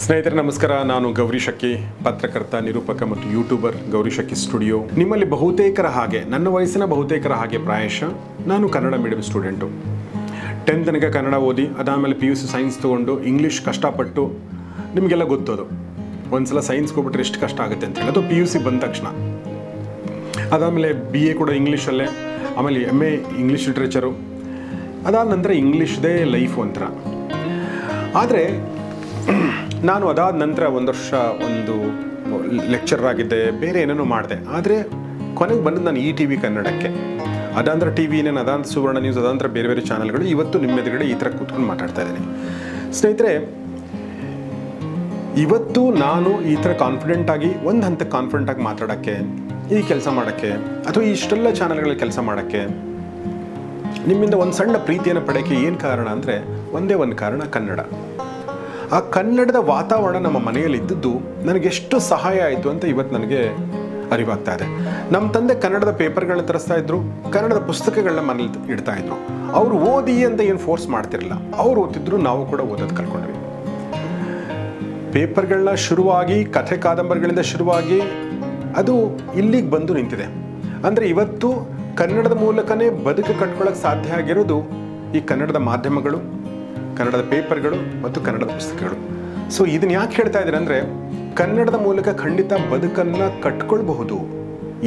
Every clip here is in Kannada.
ಸ್ನೇಹಿತರೆ, ನಮಸ್ಕಾರ. ನಾನು ಗೌರಿ ಶಕ್ಕಿ ಪತ್ರಕರ್ತ, ನಿರೂಪಕ ಮತ್ತು ಯೂಟ್ಯೂಬರ್ ಗೌರಿ ಶಕ್ಕಿ ಸ್ಟುಡಿಯೋ. ನಿಮ್ಮಲ್ಲಿ ಬಹುತೇಕರ ಹಾಗೆ, ನನ್ನ ವಯಸ್ಸಿನ ಬಹುತೇಕರ ಹಾಗೆ ಪ್ರಾಯಶಃ ನಾನು ಕನ್ನಡ ಮೀಡಿಯಂ ಸ್ಟೂಡೆಂಟು ಟೆಂತ್ ತನಕ ಕನ್ನಡ ಓದಿ, ಅದಾದಮೇಲೆ ಪಿ ಯು ಸಿ ಸೈನ್ಸ್ ತೊಗೊಂಡು ಇಂಗ್ಲೀಷ್ ಕಷ್ಟಪಟ್ಟು ನಿಮಗೆಲ್ಲ ಗೊತ್ತದು. ಒಂದ್ಸಲ ಸೈನ್ಸ್ ಹೋಗ್ಬಿಟ್ರೆ ಎಷ್ಟು ಕಷ್ಟ ಆಗುತ್ತೆ ಅಂತ ಅದು ಪಿ ಯು ಸಿ ಬಂದ ತಕ್ಷಣ. ಅದಾದಮೇಲೆ ಬಿ ಎ ಕೂಡ ಇಂಗ್ಲೀಷಲ್ಲೇ ಆಮೇಲೆ ಎಂ ಎ ಇಂಗ್ಲೀಷ್ ಲಿಟ್ರೇಚರು ಅದಾದ ನಂತರ ಇಂಗ್ಲೀಷ್ದೇ ಲೈಫ್ ಒಂಥರ. ಆದರೆ ನಾನು ಅದಾದ ನಂತರ ಒಂದು ವರ್ಷ ಒಂದು ಲೆಕ್ಚರರ್ ಆಗಿದ್ದೆ, ಬೇರೆ ಏನೇನೋ ಮಾಡಿದೆ. ಆದರೆ ಕೊನೆಗೆ ಬಂದದ್ದು ನಾನು ಈ ಟಿ ವಿ ಕನ್ನಡಕ್ಕೆ. ಅದಾಂತರ ಟಿ ವಿ ನಾನು ಅದಾಂತ ಸುವರ್ಣ ನ್ಯೂಸ್ ಅದಾಂತರ ಬೇರೆ ಬೇರೆ ಚಾನಲ್ಗಳು ಇವತ್ತು ನಿಮ್ಮ ಎದುರುಗಡೆ ಈ ಥರ ಕೂತ್ಕೊಂಡು ಮಾತಾಡ್ತಾ ಇದ್ದೀನಿ. ಸ್ನೇಹಿತರೆ, ಇವತ್ತು ನಾನು ಈ ಥರ ಕಾನ್ಫಿಡೆಂಟ್ ಆಗಿ, ಒಂದು ಹಂತಕ್ಕೆ ಕಾನ್ಫಿಡೆಂಟಾಗಿ ಮಾತಾಡೋಕ್ಕೆ, ಈ ಕೆಲಸ ಮಾಡೋಕ್ಕೆ, ಅಥವಾ ಇಷ್ಟೆಲ್ಲ ಚಾನಲ್ಗಳಲ್ಲಿ ಕೆಲಸ ಮಾಡೋಕ್ಕೆ, ನಿಮ್ಮಿಂದ ಒಂದು ಸಣ್ಣ ಪ್ರೀತಿಯನ್ನು ಪಡೆಯೋಕ್ಕೆ ಏನು ಕಾರಣ ಅಂದರೆ, ಒಂದೇ ಒಂದು ಕಾರಣ ಕನ್ನಡ. ಆ ಕನ್ನಡದ ವಾತಾವರಣ ನಮ್ಮ ಮನೆಯಲ್ಲಿ ಇದ್ದದ್ದು ನನಗೆ ಎಷ್ಟು ಸಹಾಯ ಆಯಿತು ಅಂತ ಇವತ್ತು ನನಗೆ ಅರಿವಾಗ್ತಾ ಇದೆ. ನಮ್ಮ ತಂದೆ ಕನ್ನಡದ ಪೇಪರ್ಗಳನ್ನ ತರಿಸ್ತಾ ಇದ್ರು, ಕನ್ನಡದ ಪುಸ್ತಕಗಳನ್ನ ಮನೇಲಿ ಇಡ್ತಾ ಇದ್ರು. ಅವರು ಓದಿ ಅಂತ ಏನು ಫೋರ್ಸ್ ಮಾಡ್ತಿರಲಿಲ್ಲ. ಅವ್ರು ಓದ್ತಿದ್ರು, ನಾವು ಕೂಡ ಓದೋದು ಕಲ್ಕೊಂಡ್ವಿ ಪೇಪರ್ಗಳನ್ನ ಶುರುವಾಗಿ, ಕಥೆ ಕಾದಂಬರಿಗಳಿಂದ ಶುರುವಾಗಿ ಅದು ಇಲ್ಲಿಗೆ ಬಂದು ನಿಂತಿದೆ. ಅಂದರೆ ಇವತ್ತು ಕನ್ನಡದ ಮೂಲಕನೇ ಬದುಕು ಕಟ್ಟಿಕೊಳ್ಳೋಕೆ ಸಾಧ್ಯ ಆಗಿರೋದು ಈ ಕನ್ನಡದ ಮಾಧ್ಯಮಗಳು ಕನ್ನಡದ ಪೇಪರ್ಗಳು ಮತ್ತು ಕನ್ನಡದ ಪುಸ್ತಕಗಳು. ಸೊ ಇದನ್ನ ಯಾಕೆ ಹೇಳ್ತಾ ಇದ್ದೀನಿ ಅಂದರೆ, ಕನ್ನಡದ ಮೂಲಕ ಖಂಡಿತ ಬದುಕನ್ನು ಕಟ್ಕೊಳ್ಬಹುದು.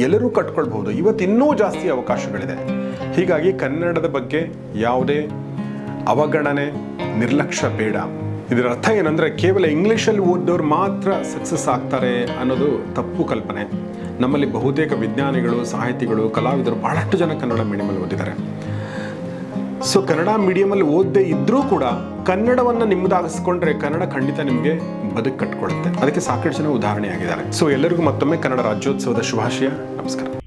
ಎಲ್ಲರೂ ಕಟ್ಕೊಳ್ಬಹುದು. ಇವತ್ತು ಇನ್ನೂ ಜಾಸ್ತಿ ಅವಕಾಶಗಳಿದೆ. ಹೀಗಾಗಿ ಕನ್ನಡದ ಬಗ್ಗೆ ಯಾವುದೇ ಅವಗಣನೆ ನಿರ್ಲಕ್ಷ್ಯ ಬೇಡ. ಇದರ ಅರ್ಥ ಏನಂದರೆ, ಕೇವಲ ಇಂಗ್ಲೀಷಲ್ಲಿ ಓದಿದವ್ರು ಮಾತ್ರ ಸಕ್ಸಸ್ ಆಗ್ತಾರೆ ಅನ್ನೋದು ತಪ್ಪು ಕಲ್ಪನೆ. ನಮ್ಮಲ್ಲಿ ಬಹುತೇಕ ವಿಜ್ಞಾನಿಗಳು, ಸಾಹಿತಿಗಳು, ಕಲಾವಿದರು ಬಹಳಷ್ಟು ಜನ ಕನ್ನಡ ಮೀಡಿಯಮಲ್ಲಿ ಓದಿದ್ದಾರೆ. ಸೊ ಕನ್ನಡ ಮೀಡಿಯಮಲ್ಲಿ ಓದದೇ ಇದ್ರೂ ಕೂಡ ಕನ್ನಡವನ್ನು ನಿಮ್ಮದಾಗಿಸ್ಕೊಂಡ್ರೆ ಕನ್ನಡ ಖಂಡಿತ ನಿಮಗೆ ಬದುಕು ಕಟ್ಕೊಡುತ್ತೆ. ಅದಕ್ಕೆ ಸಾಕಷ್ಟು ಜನ ಉದಾಹರಣೆಯಾಗಿದ್ದಾರೆ. ಸೊ ಎಲ್ಲರಿಗೂ ಮತ್ತೊಮ್ಮೆ ಕನ್ನಡ ರಾಜ್ಯೋತ್ಸವದ ಶುಭಾಶಯ. ನಮಸ್ಕಾರ.